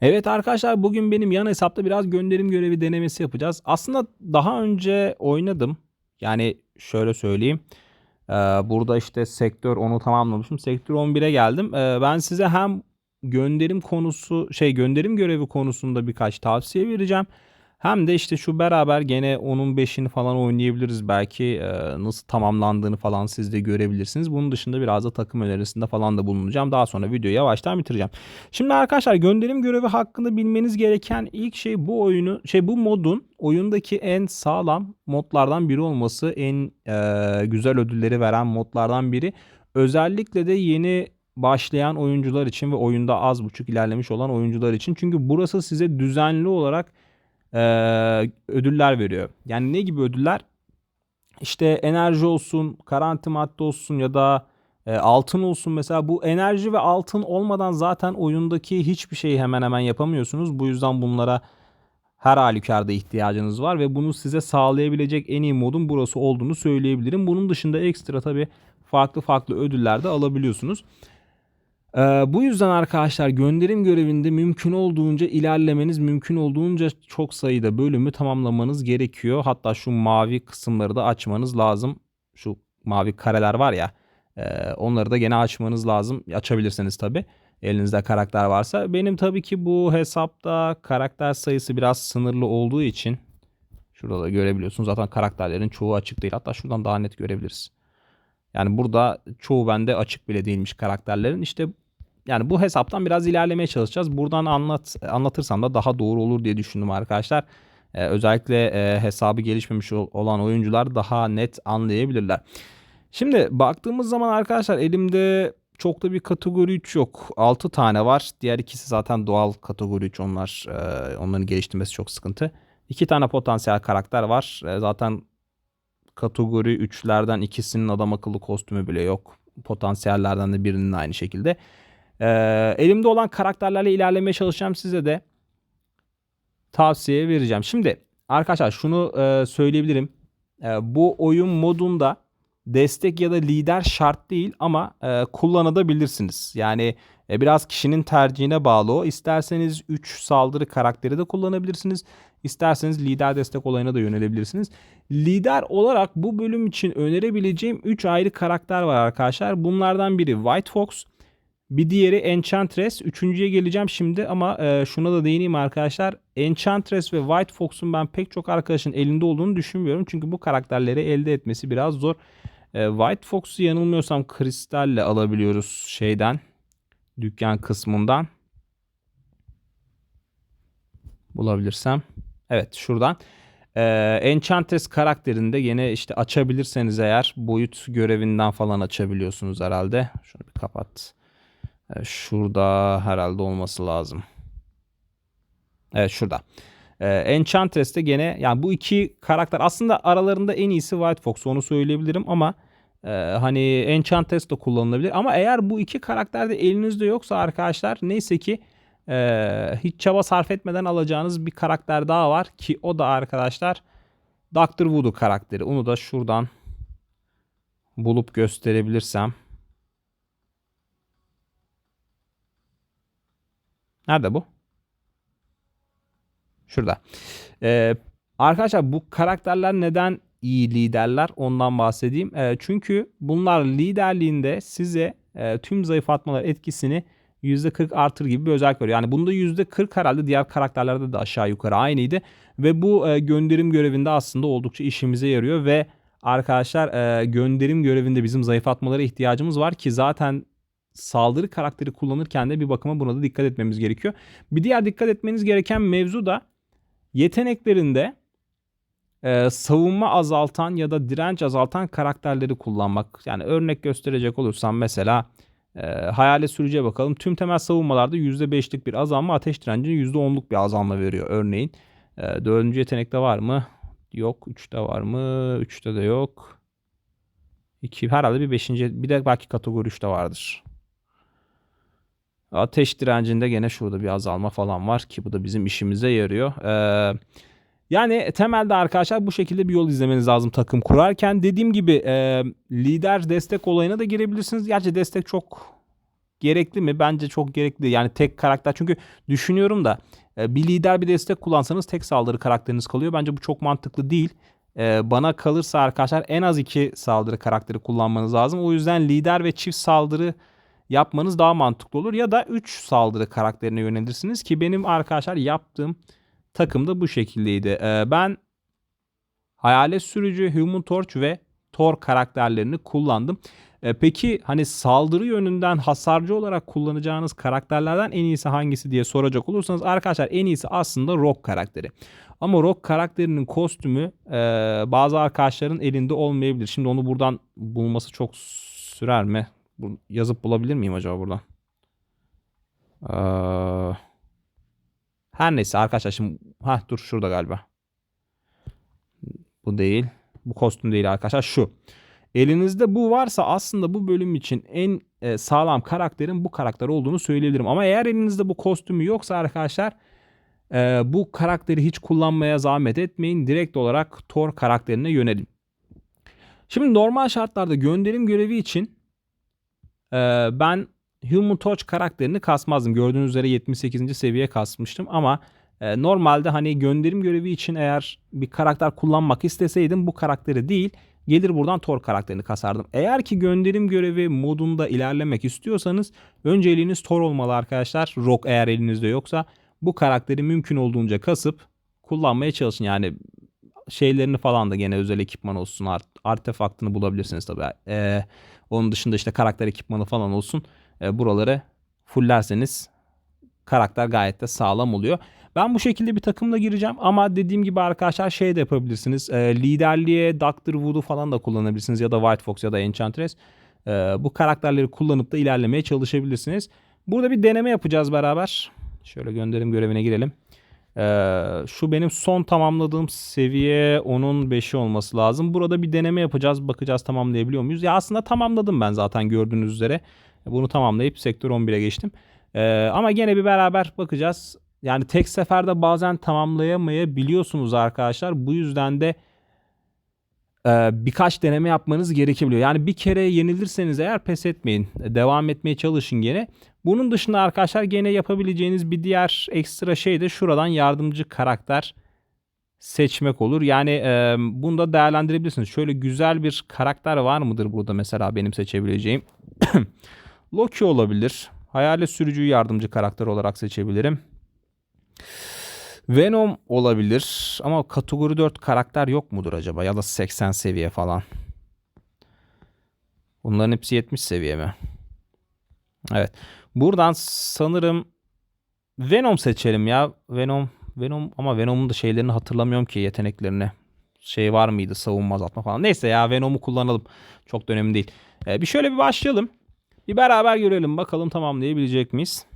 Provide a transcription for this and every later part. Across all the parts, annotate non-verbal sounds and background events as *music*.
Evet arkadaşlar bugün benim yan hesapta biraz gönderim görevi denemesi yapacağız. Aslında daha önce oynadım. Yani şöyle söyleyeyim. Ee, burada işte sektör 10'u tamamlamışım. Sektör 11'e geldim. Ee, ben size hem gönderim konusu şey gönderim görevi konusunda birkaç tavsiye vereceğim. Hem de işte şu beraber gene onun 5'ini falan oynayabiliriz belki Ee, nasıl tamamlandığını falan siz de görebilirsiniz. Bunun dışında biraz da takım önerisinde falan da bulunacağım. Daha sonra videoyu yavaştan bitireceğim. Şimdi arkadaşlar gönderim görevi hakkında bilmeniz gereken ilk şey bu oyunu şey bu modun oyundaki en sağlam modlardan biri olması, en e, güzel ödülleri veren modlardan biri. Özellikle de yeni başlayan oyuncular için ve oyunda az buçuk ilerlemiş olan oyuncular için. Çünkü burası size düzenli olarak e, ödüller veriyor. Yani ne gibi ödüller? İşte enerji olsun, garanti madde olsun ya da e, altın olsun mesela bu enerji ve altın olmadan zaten oyundaki hiçbir şeyi hemen hemen yapamıyorsunuz. Bu yüzden bunlara her halükarda ihtiyacınız var ve bunu size sağlayabilecek en iyi modun burası olduğunu söyleyebilirim. Bunun dışında ekstra tabii farklı farklı ödüller de alabiliyorsunuz. Ee, bu yüzden arkadaşlar gönderim görevinde mümkün olduğunca ilerlemeniz, mümkün olduğunca çok sayıda bölümü tamamlamanız gerekiyor. Hatta şu mavi kısımları da açmanız lazım. Şu mavi kareler var ya, e, onları da gene açmanız lazım. Açabilirseniz tabii elinizde karakter varsa. Benim tabii ki bu hesapta karakter sayısı biraz sınırlı olduğu için şurada da görebiliyorsunuz. Zaten karakterlerin çoğu açık değil. Hatta şuradan daha net görebiliriz. Yani burada çoğu bende açık bile değilmiş karakterlerin. İşte yani bu hesaptan biraz ilerlemeye çalışacağız. Buradan anlat anlatırsam da daha doğru olur diye düşündüm arkadaşlar. Ee, özellikle e, hesabı gelişmemiş ol- olan oyuncular daha net anlayabilirler. Şimdi baktığımız zaman arkadaşlar elimde çok da bir kategori 3 yok. 6 tane var. Diğer ikisi zaten doğal kategori 3 onlar. e, onların geliştirmesi çok sıkıntı. 2 tane potansiyel karakter var. E, zaten kategori 3'lerden ikisinin adam akıllı kostümü bile yok. Potansiyellerden de birinin aynı şekilde. Ee, elimde olan karakterlerle ilerlemeye çalışacağım size de tavsiye vereceğim. Şimdi arkadaşlar şunu e, söyleyebilirim. E, bu oyun modunda destek ya da lider şart değil ama e, kullanabilirsiniz. Yani e, biraz kişinin tercihine bağlı o. İsterseniz 3 saldırı karakteri de kullanabilirsiniz. İsterseniz lider destek olayına da yönelebilirsiniz. Lider olarak bu bölüm için önerebileceğim 3 ayrı karakter var arkadaşlar. Bunlardan biri White Fox, bir diğeri Enchantress. Üçüncüye geleceğim şimdi ama e, şuna da değineyim arkadaşlar. Enchantress ve White Fox'un ben pek çok arkadaşın elinde olduğunu düşünmüyorum. Çünkü bu karakterleri elde etmesi biraz zor. E, White Fox'u yanılmıyorsam kristalle alabiliyoruz şeyden. Dükkan kısmından. Bulabilirsem. Evet şuradan. Ee, Enchantress karakterinde yine işte açabilirseniz eğer boyut görevinden falan açabiliyorsunuz herhalde. Şunu bir kapat. Ee, şurada herhalde olması lazım. Evet şurada. Ee, Enchantress'te gene yani bu iki karakter aslında aralarında en iyisi White Fox onu söyleyebilirim ama e, hani Enchantress de kullanılabilir. Ama eğer bu iki karakter de elinizde yoksa arkadaşlar neyse ki e, hiç çaba sarf etmeden alacağınız bir karakter daha var ki o da arkadaşlar Dr. Voodoo karakteri. Onu da şuradan bulup gösterebilirsem. Nerede bu? Şurada. Ee, arkadaşlar bu karakterler neden iyi liderler ondan bahsedeyim. Ee, çünkü bunlar liderliğinde size e, tüm zayıflatmalar etkisini %40 artır gibi bir özellik veriyor. Yani bunda %40 herhalde diğer karakterlerde de aşağı yukarı aynıydı. Ve bu e, gönderim görevinde aslında oldukça işimize yarıyor ve arkadaşlar e, gönderim görevinde bizim zayıflatmalara ihtiyacımız var ki zaten saldırı karakteri kullanırken de bir bakıma buna da dikkat etmemiz gerekiyor. Bir diğer dikkat etmeniz gereken mevzu da yeteneklerinde e, savunma azaltan ya da direnç azaltan karakterleri kullanmak. Yani örnek gösterecek olursam mesela e, hayalet sürücüye bakalım. Tüm temel savunmalarda %5'lik bir azalma, ateş direncine %10'luk bir azalma veriyor örneğin. E, dördüncü yetenekte var mı? Yok. Üçte var mı? Üçte de yok. İki, herhalde bir beşinci, bir de belki kategori 3'te vardır. Ateş direncinde gene şurada bir azalma falan var ki bu da bizim işimize yarıyor. Ee, yani temelde arkadaşlar bu şekilde bir yol izlemeniz lazım takım kurarken. Dediğim gibi e, lider destek olayına da girebilirsiniz. Gerçi destek çok gerekli mi? Bence çok gerekli. Yani tek karakter çünkü düşünüyorum da e, bir lider bir destek kullansanız tek saldırı karakteriniz kalıyor. Bence bu çok mantıklı değil. E, bana kalırsa arkadaşlar en az iki saldırı karakteri kullanmanız lazım. O yüzden lider ve çift saldırı yapmanız daha mantıklı olur. Ya da 3 saldırı karakterine yönelirsiniz ki benim arkadaşlar yaptığım takımda bu şekildeydi. E, ben Hayalet Sürücü, Human Torch ve Thor karakterlerini kullandım. E, peki hani saldırı yönünden hasarcı olarak kullanacağınız karakterlerden en iyisi hangisi diye soracak olursanız arkadaşlar en iyisi aslında Rock karakteri. Ama Rock karakterinin kostümü e, bazı arkadaşların elinde olmayabilir. Şimdi onu buradan bulması çok sürer mi? Bu- Yazıp bulabilir miyim acaba buradan? Ee, her neyse arkadaşlar şimdi ha dur şurada galiba. Bu değil. Bu kostüm değil arkadaşlar. Şu. Elinizde bu varsa aslında bu bölüm için en e, sağlam karakterin bu karakter olduğunu söyleyebilirim. Ama eğer elinizde bu kostümü yoksa arkadaşlar e, bu karakteri hiç kullanmaya zahmet etmeyin. Direkt olarak Thor karakterine yönelin. Şimdi normal şartlarda gönderim görevi için e, ben Human Torch karakterini kasmazdım. Gördüğünüz üzere 78. seviyeye kasmıştım ama e, normalde hani gönderim görevi için eğer bir karakter kullanmak isteseydim bu karakteri değil gelir buradan Thor karakterini kasardım. Eğer ki gönderim görevi modunda ilerlemek istiyorsanız önceliğiniz Thor olmalı arkadaşlar. Rock eğer elinizde yoksa bu karakteri mümkün olduğunca kasıp kullanmaya çalışın. Yani şeylerini falan da gene özel ekipman olsun art, artefaktını bulabilirsiniz tabii. Ee, onun dışında işte karakter ekipmanı falan olsun. Ee, buraları fullerseniz karakter gayet de sağlam oluyor. Ben bu şekilde bir takımla gireceğim ama dediğim gibi arkadaşlar şey de yapabilirsiniz. E, liderliğe Doctor Wood'u falan da kullanabilirsiniz ya da White Fox ya da Enchantress. E, bu karakterleri kullanıp da ilerlemeye çalışabilirsiniz. Burada bir deneme yapacağız beraber. Şöyle gönderim görevine girelim. E, şu benim son tamamladığım seviye onun 5'i olması lazım. Burada bir deneme yapacağız. Bakacağız tamamlayabiliyor muyuz? Ya aslında tamamladım ben zaten gördüğünüz üzere. Bunu tamamlayıp sektör 11'e geçtim. Ee, ama gene bir beraber bakacağız. Yani tek seferde bazen tamamlayamayabiliyorsunuz arkadaşlar. Bu yüzden de birkaç deneme yapmanız gerekebiliyor. Yani bir kere yenilirseniz eğer pes etmeyin. Devam etmeye çalışın gene. Bunun dışında arkadaşlar gene yapabileceğiniz bir diğer ekstra şey de şuradan yardımcı karakter seçmek olur. Yani e, bunu da değerlendirebilirsiniz. Şöyle güzel bir karakter var mıdır burada mesela benim seçebileceğim? *coughs* Loki olabilir. Hayalet sürücüyü yardımcı karakter olarak seçebilirim. Venom olabilir ama kategori 4 karakter yok mudur acaba ya da 80 seviye falan. Bunların hepsi 70 seviye mi? Evet. Buradan sanırım Venom seçelim ya. Venom Venom ama Venom'un da şeylerini hatırlamıyorum ki yeteneklerini. Şey var mıydı savunma azaltma falan. Neyse ya Venom'u kullanalım. Çok da önemli değil. Ee, bir şöyle bir başlayalım. Bir beraber görelim bakalım tamamlayabilecek miyiz?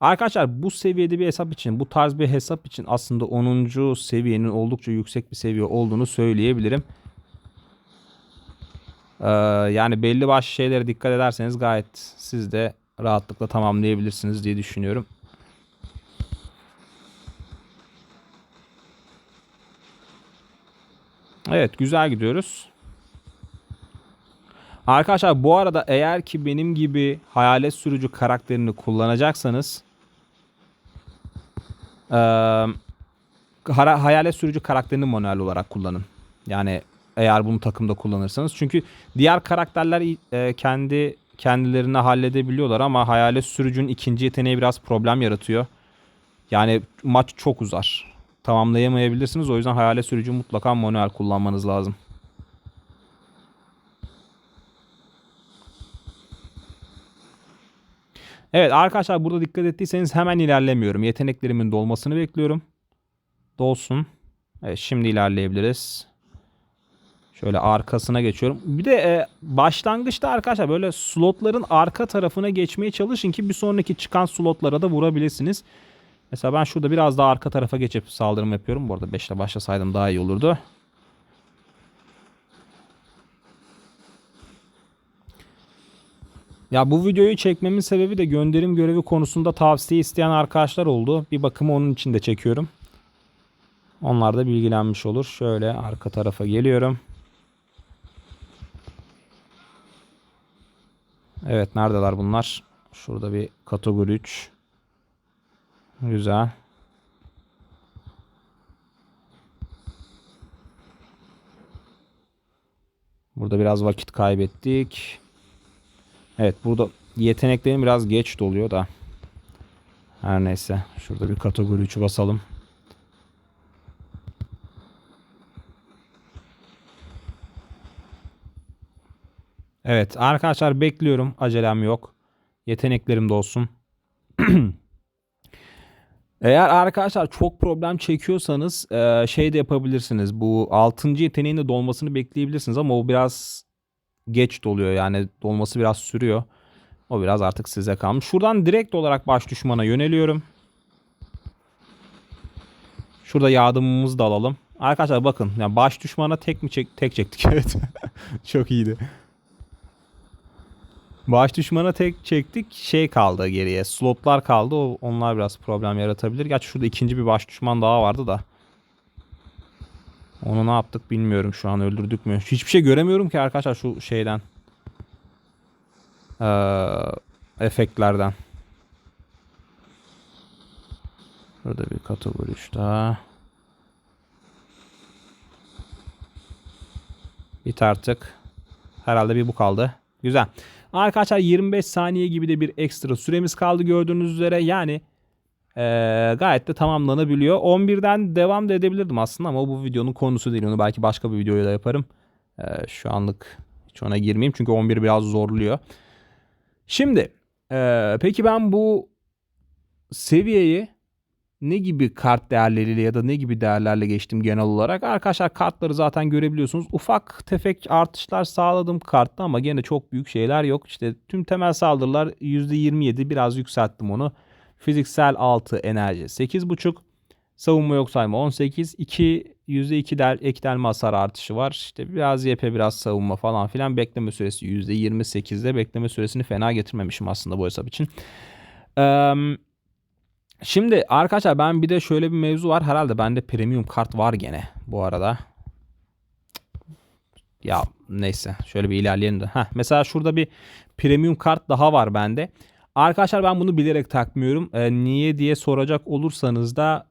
Arkadaşlar bu seviyede bir hesap için, bu tarz bir hesap için aslında 10. seviyenin oldukça yüksek bir seviye olduğunu söyleyebilirim. Ee, yani belli başlı şeylere dikkat ederseniz gayet siz de rahatlıkla tamamlayabilirsiniz diye düşünüyorum. Evet güzel gidiyoruz. Arkadaşlar bu arada eğer ki benim gibi hayalet sürücü karakterini kullanacaksanız hara- hayalet sürücü karakterini manuel olarak kullanın. Yani eğer bunu takımda kullanırsanız. Çünkü diğer karakterler e, kendi kendilerini halledebiliyorlar ama hayalet sürücünün ikinci yeteneği biraz problem yaratıyor. Yani maç çok uzar. Tamamlayamayabilirsiniz. O yüzden hayalet sürücü mutlaka manuel kullanmanız lazım. Evet arkadaşlar burada dikkat ettiyseniz hemen ilerlemiyorum. Yeteneklerimin dolmasını bekliyorum. Dolsun. Evet şimdi ilerleyebiliriz. Şöyle arkasına geçiyorum. Bir de e, başlangıçta arkadaşlar böyle slotların arka tarafına geçmeye çalışın ki bir sonraki çıkan slotlara da vurabilirsiniz. Mesela ben şurada biraz daha arka tarafa geçip saldırım yapıyorum. Bu arada 5 ile başlasaydım daha iyi olurdu. Ya bu videoyu çekmemin sebebi de gönderim görevi konusunda tavsiye isteyen arkadaşlar oldu. Bir bakımı onun için de çekiyorum. Onlar da bilgilenmiş olur. Şöyle arka tarafa geliyorum. Evet neredeler bunlar? Şurada bir kategori 3. Güzel. Burada biraz vakit kaybettik. Evet burada yeteneklerim biraz geç doluyor da. Her neyse. Şurada bir kategori 3'ü basalım. Evet arkadaşlar bekliyorum. Acelem yok. Yeteneklerim de olsun. *clears throat* Eğer arkadaşlar çok problem çekiyorsanız şey de yapabilirsiniz. Bu 6. yeteneğin de dolmasını bekleyebilirsiniz ama o biraz geç doluyor. Yani dolması biraz sürüyor. O biraz artık size kalmış. Şuradan direkt olarak baş düşmana yöneliyorum. Şurada yardımımızı da alalım. Arkadaşlar bakın yani baş düşmana tek mi çek tek çektik *laughs* evet. Çok iyiydi. Baş düşmana tek çektik. Şey kaldı geriye. Slotlar kaldı. Onlar biraz problem yaratabilir. Gerçi şurada ikinci bir baş düşman daha vardı da. Onu ne yaptık bilmiyorum şu an öldürdük mü? Hiçbir şey göremiyorum ki arkadaşlar şu şeyden. Ee, efektlerden. Burada bir kategori 3 daha. Bit artık. Herhalde bir bu kaldı. Güzel. Arkadaşlar 25 saniye gibi de bir ekstra süremiz kaldı gördüğünüz üzere. Yani ee, gayet de tamamlanabiliyor. 11'den devam da edebilirdim aslında ama bu videonun konusu değil. Onu belki başka bir videoya da yaparım. Ee, şu anlık hiç ona girmeyeyim çünkü 11 biraz zorluyor. Şimdi ee, peki ben bu seviyeyi ne gibi kart değerleriyle ya da ne gibi değerlerle geçtim genel olarak? Arkadaşlar kartları zaten görebiliyorsunuz. Ufak tefek artışlar sağladım kartta ama gene çok büyük şeyler yok. İşte tüm temel saldırılar %27 biraz yükselttim onu. Fiziksel 6 enerji 8.5. Savunma yok sayma 18. 2 %2 del, ek delme hasar artışı var. İşte biraz YP biraz savunma falan filan. Bekleme süresi %28'de. Bekleme süresini fena getirmemişim aslında bu hesap için. Eee Şimdi arkadaşlar ben bir de şöyle bir mevzu var. Herhalde bende premium kart var gene bu arada. Ya neyse şöyle bir ilerleyelim de. Heh, mesela şurada bir premium kart daha var bende. Arkadaşlar ben bunu bilerek takmıyorum. Ee, niye diye soracak olursanız da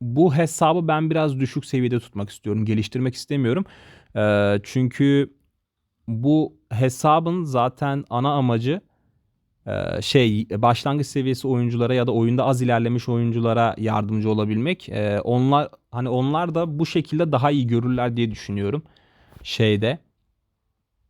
bu hesabı ben biraz düşük seviyede tutmak istiyorum. Geliştirmek istemiyorum. Ee, çünkü bu hesabın zaten ana amacı ee, şey başlangıç seviyesi oyunculara ya da oyunda az ilerlemiş oyunculara yardımcı olabilmek. Ee, onlar hani onlar da bu şekilde daha iyi görürler diye düşünüyorum. Şeyde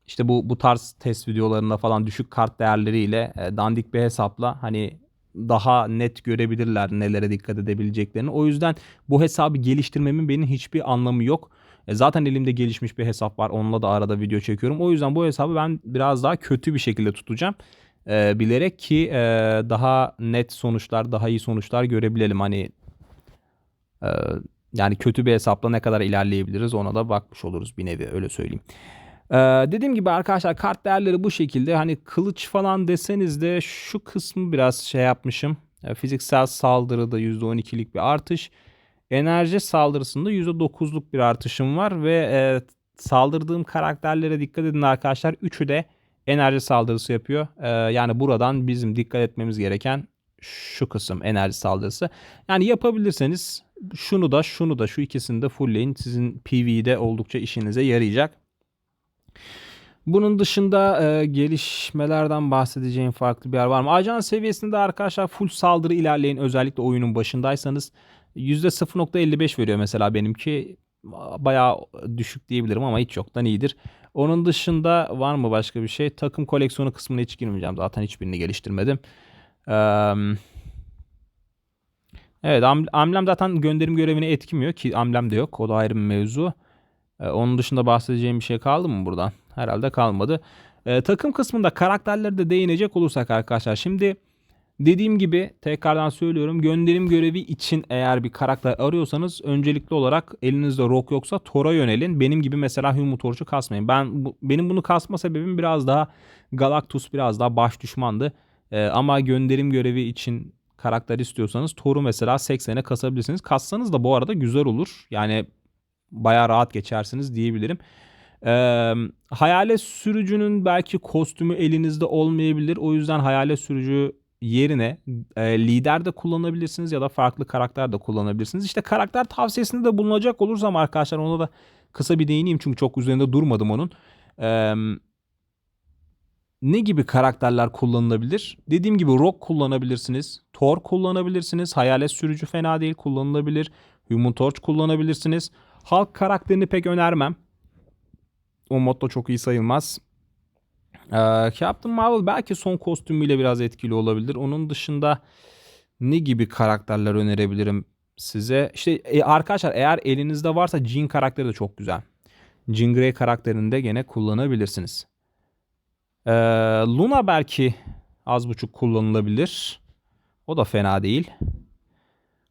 işte bu bu tarz test videolarında falan düşük kart değerleriyle e, dandik bir hesapla hani daha net görebilirler nelere dikkat edebileceklerini. O yüzden bu hesabı geliştirmemin benim hiçbir anlamı yok. E, zaten elimde gelişmiş bir hesap var. Onunla da arada video çekiyorum. O yüzden bu hesabı ben biraz daha kötü bir şekilde tutacağım e, bilerek ki e, daha net sonuçlar, daha iyi sonuçlar görebilelim. Hani e, yani kötü bir hesapla ne kadar ilerleyebiliriz ona da bakmış oluruz bir nevi öyle söyleyeyim. Ee, dediğim gibi arkadaşlar kart değerleri bu şekilde. Hani kılıç falan deseniz de şu kısmı biraz şey yapmışım. E, fiziksel saldırıda %12'lik bir artış. Enerji saldırısında %9'luk bir artışım var ve e, saldırdığım karakterlere dikkat edin arkadaşlar. Üçü de enerji saldırısı yapıyor. Ee, yani buradan bizim dikkat etmemiz gereken şu kısım enerji saldırısı. Yani yapabilirseniz şunu da şunu da şu ikisini de fullleyin. Sizin PvE'de oldukça işinize yarayacak. Bunun dışında e, gelişmelerden bahsedeceğim farklı bir yer var mı? Ajan seviyesinde arkadaşlar full saldırı ilerleyin. Özellikle oyunun başındaysanız %0.55 veriyor mesela benimki. Bayağı düşük diyebilirim ama hiç yoktan iyidir. Onun dışında var mı başka bir şey? Takım koleksiyonu kısmına hiç girmeyeceğim. Zaten hiçbirini geliştirmedim. evet amblem zaten gönderim görevini etkimiyor ki amblem de yok. O da ayrı bir mevzu. Onun dışında bahsedeceğim bir şey kaldı mı buradan? Herhalde kalmadı. takım kısmında karakterleri de değinecek olursak arkadaşlar. Şimdi Dediğim gibi tekrardan söylüyorum gönderim görevi için eğer bir karakter arıyorsanız öncelikli olarak elinizde rock yoksa Thor'a yönelin. Benim gibi mesela Human Torch'u kasmayın. Ben bu, benim bunu kasma sebebim biraz daha Galactus biraz daha baş düşmandı. Ee, ama gönderim görevi için karakter istiyorsanız Thor'u mesela 80'e kasabilirsiniz. Kassanız da bu arada güzel olur. Yani baya rahat geçersiniz diyebilirim. Ee, hayalet sürücünün belki kostümü elinizde olmayabilir. O yüzden hayalet sürücü yerine e, lider de kullanabilirsiniz ya da farklı karakter de kullanabilirsiniz. İşte karakter tavsiyesinde de bulunacak olursam arkadaşlar ona da kısa bir değineyim çünkü çok üzerinde durmadım onun. Ee, ne gibi karakterler kullanılabilir? Dediğim gibi Rock kullanabilirsiniz. Thor kullanabilirsiniz. Hayalet sürücü fena değil kullanılabilir. Human Torch kullanabilirsiniz. Hulk karakterini pek önermem. O modda çok iyi sayılmaz. Ee, Captain Marvel belki son kostümüyle biraz etkili olabilir. Onun dışında ne gibi karakterler önerebilirim size? İşte e, arkadaşlar eğer elinizde varsa Jean karakteri de çok güzel. Jean Grey karakterini de gene kullanabilirsiniz. Ee, Luna belki az buçuk kullanılabilir. O da fena değil.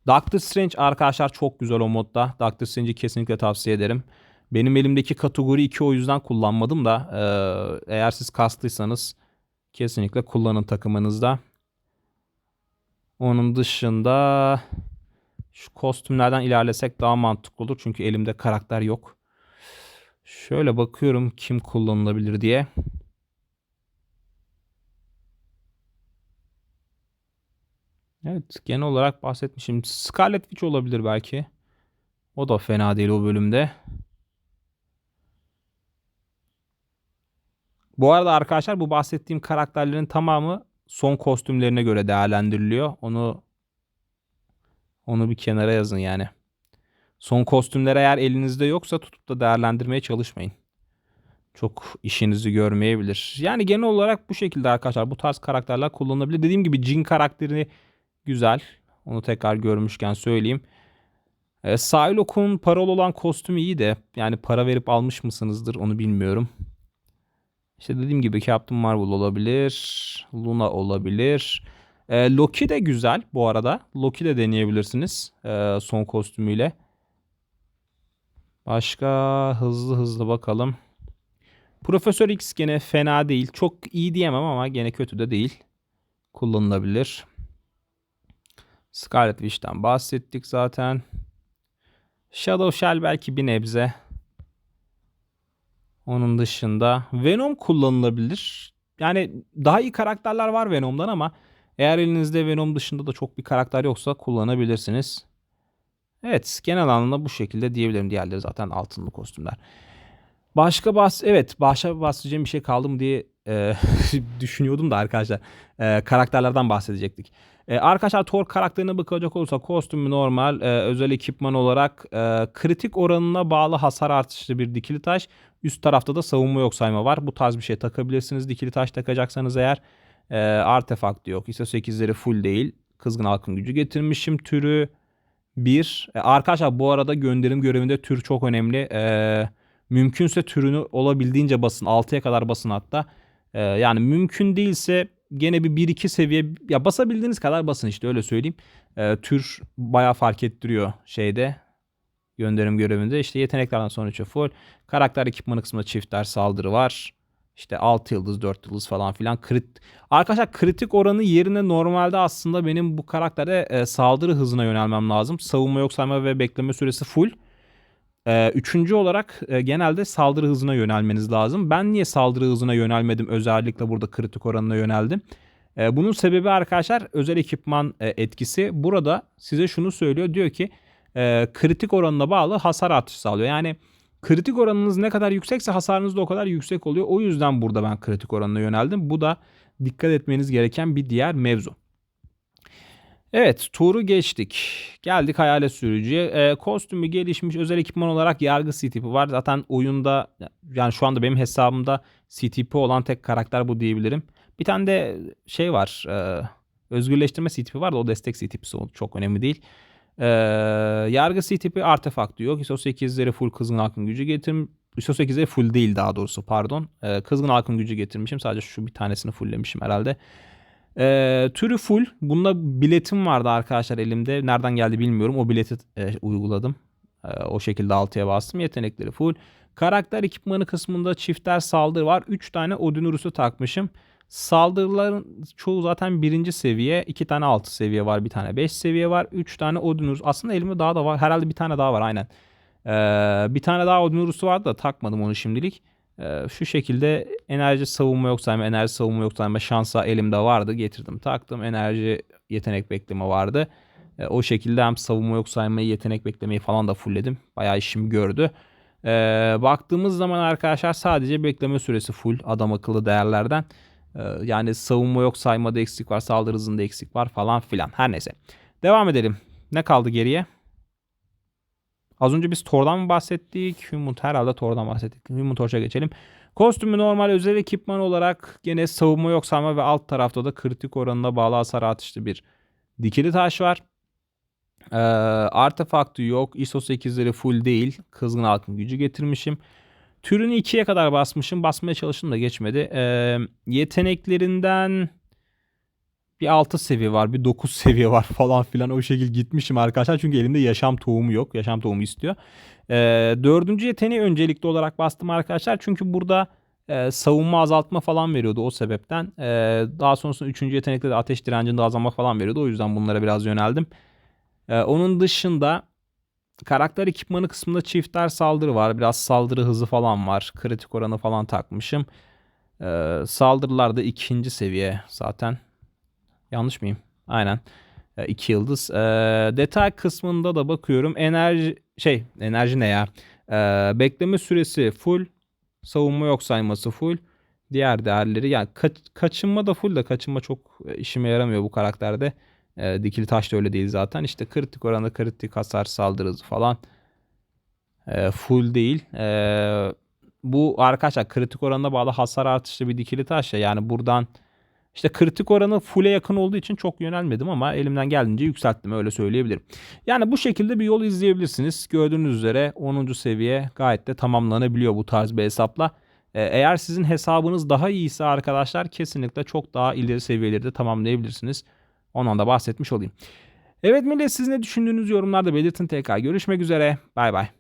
Doctor Strange arkadaşlar çok güzel o modda. Doctor Strange'i kesinlikle tavsiye ederim. Benim elimdeki kategori 2 o yüzden kullanmadım da e, eğer siz kastıysanız kesinlikle kullanın takımınızda. Onun dışında şu kostümlerden ilerlesek daha mantıklı olur. Çünkü elimde karakter yok. Şöyle bakıyorum kim kullanılabilir diye. Evet genel olarak bahsetmişim. Scarlet Witch olabilir belki. O da fena değil o bölümde. Bu arada arkadaşlar bu bahsettiğim karakterlerin tamamı son kostümlerine göre değerlendiriliyor. Onu onu bir kenara yazın yani. Son kostümler eğer elinizde yoksa tutup da değerlendirmeye çalışmayın. Çok işinizi görmeyebilir. Yani genel olarak bu şekilde arkadaşlar bu tarz karakterler kullanılabilir. Dediğim gibi Jin karakterini güzel. Onu tekrar görmüşken söyleyeyim. E, Psylocke'un paralı olan kostümü iyi de yani para verip almış mısınızdır onu bilmiyorum. İşte dediğim gibi Captain Marvel olabilir. Luna olabilir. E, Loki de güzel bu arada. Loki de deneyebilirsiniz e, son kostümüyle. Başka hızlı hızlı bakalım. Profesör X gene fena değil. Çok iyi diyemem ama gene kötü de değil. Kullanılabilir. Scarlet Witch'ten bahsettik zaten. Shadow Shell belki bir nebze. Onun dışında Venom kullanılabilir. Yani daha iyi karakterler var Venom'dan ama eğer elinizde Venom dışında da çok bir karakter yoksa kullanabilirsiniz. Evet genel anlamda bu şekilde diyebilirim. Diğerleri zaten altınlı kostümler. Başka bahs evet başka bahsedeceğim bir şey kaldı mı diye e, *laughs* düşünüyordum da arkadaşlar. E, karakterlerden bahsedecektik. E, arkadaşlar Thor karakterine bakacak olursa kostümü normal. E, özel ekipman olarak e, kritik oranına bağlı hasar artışlı bir dikili taş. Üst tarafta da savunma yok sayma var. Bu tarz bir şey takabilirsiniz. Dikili taş takacaksanız eğer e, artefakt yok. ISO 8'leri full değil. Kızgın halkın gücü getirmişim. Türü 1. E, arkadaşlar bu arada gönderim görevinde tür çok önemli. E, mümkünse türünü olabildiğince basın. 6'ya kadar basın hatta. E, yani mümkün değilse gene bir 1-2 seviye ya basabildiğiniz kadar basın işte öyle söyleyeyim. E, tür bayağı fark ettiriyor şeyde gönderim görevinde. İşte yeteneklerden sonra full. Karakter ekipmanı kısmında çiftler saldırı var. İşte 6 yıldız 4 yıldız falan filan. Krit... Arkadaşlar kritik oranı yerine normalde aslında benim bu karaktere e, saldırı hızına yönelmem lazım. Savunma yok sayma ve bekleme süresi full. E, üçüncü olarak e, genelde saldırı hızına yönelmeniz lazım. Ben niye saldırı hızına yönelmedim? Özellikle burada kritik oranına yöneldim. E, bunun sebebi arkadaşlar özel ekipman e, etkisi. Burada size şunu söylüyor. Diyor ki e, kritik oranına bağlı hasar artışı sağlıyor. Yani kritik oranınız ne kadar yüksekse hasarınız da o kadar yüksek oluyor. O yüzden burada ben kritik oranına yöneldim. Bu da dikkat etmeniz gereken bir diğer mevzu. Evet turu geçtik. Geldik hayalet sürücüye. E, kostümü gelişmiş özel ekipman olarak yargı C-tipi var. Zaten oyunda yani şu anda benim hesabımda C-tipi olan tek karakter bu diyebilirim. Bir tane de şey var. E, özgürleştirme C-tipi var da o destek C-tipisi çok önemli değil. Ee, yargı C tipi artefakt diyor. ISO 8'leri full kızgın halkın gücü getirmiş. ISO 8'leri full değil daha doğrusu pardon. Ee, kızgın halkın gücü getirmişim. Sadece şu bir tanesini fulllemişim herhalde. Ee, türü full. Bunda biletim vardı arkadaşlar elimde. Nereden geldi bilmiyorum. O bileti e, uyguladım. E, o şekilde 6'ya bastım. Yetenekleri full. Karakter ekipmanı kısmında çifter saldırı var. 3 tane Odin Urus'u takmışım. Saldırıların çoğu zaten birinci seviye. iki tane altı seviye var. Bir tane beş seviye var. Üç tane Odin. Aslında elimde daha da var. Herhalde bir tane daha var aynen. Ee, bir tane daha Odinurus'u vardı da takmadım onu şimdilik. Ee, şu şekilde enerji savunma yok sayma, enerji savunma yok sayma şansa elimde vardı. Getirdim taktım. Enerji yetenek bekleme vardı. Ee, o şekilde hem savunma yok saymayı, yetenek beklemeyi falan da fullledim. Bayağı işimi gördü. Ee, baktığımız zaman arkadaşlar sadece bekleme süresi full adam akıllı değerlerden. Ee, yani savunma yok saymada eksik var, saldırı hızında eksik var falan filan. Her neyse. Devam edelim. Ne kaldı geriye? Az önce biz Thor'dan mı bahsettik? Human herhalde Thor'dan bahsettik. Human Torch'a geçelim. Kostümü normal özel ekipman olarak gene savunma yok sayma ve alt tarafta da kritik oranına bağlı hasar atışlı bir dikili taş var. Ee, artefaktı yok. ISO 8'leri full değil. Kızgın halkın gücü getirmişim. Türünü 2'ye kadar basmışım. Basmaya çalıştım da geçmedi. Ee, yeteneklerinden bir 6 seviye var. Bir 9 *laughs* seviye var falan filan. O şekilde gitmişim arkadaşlar. Çünkü elimde yaşam tohumu yok. Yaşam tohumu istiyor. Ee, dördüncü yeteneği öncelikli olarak bastım arkadaşlar. Çünkü burada e, savunma azaltma falan veriyordu o sebepten. E, daha sonrasında üçüncü yetenekte de ateş direncinde azalma falan veriyordu. O yüzden bunlara biraz yöneldim. E, onun dışında karakter ekipmanı kısmında çifter saldırı var. Biraz saldırı hızı falan var. Kritik oranı falan takmışım. E, saldırılar da ikinci seviye zaten. Yanlış mıyım? Aynen. 2 yıldız. E, detay kısmında da bakıyorum. Enerji şey enerji ne ya? E, bekleme süresi full. Savunma yok sayması full. Diğer değerleri yani kaç, kaçınma da full da kaçınma çok işime yaramıyor bu karakterde. E, dikili taş da öyle değil zaten. İşte kritik oranı, kritik hasar, saldırı falan e, full değil. E, bu arkadaşlar kritik oranına bağlı hasar artışlı bir dikili taş ya. Yani buradan işte kritik oranı full'e yakın olduğu için çok yönelmedim ama elimden geldiğince yükselttim öyle söyleyebilirim. Yani bu şekilde bir yol izleyebilirsiniz. Gördüğünüz üzere 10. seviye gayet de tamamlanabiliyor bu tarz bir hesapla. Ee, Eğer sizin hesabınız daha iyiyse arkadaşlar kesinlikle çok daha ileri seviyeleri de tamamlayabilirsiniz. Ondan da bahsetmiş olayım. Evet millet siz ne düşündüğünüz yorumlarda belirtin tekrar. Görüşmek üzere. Bay bay.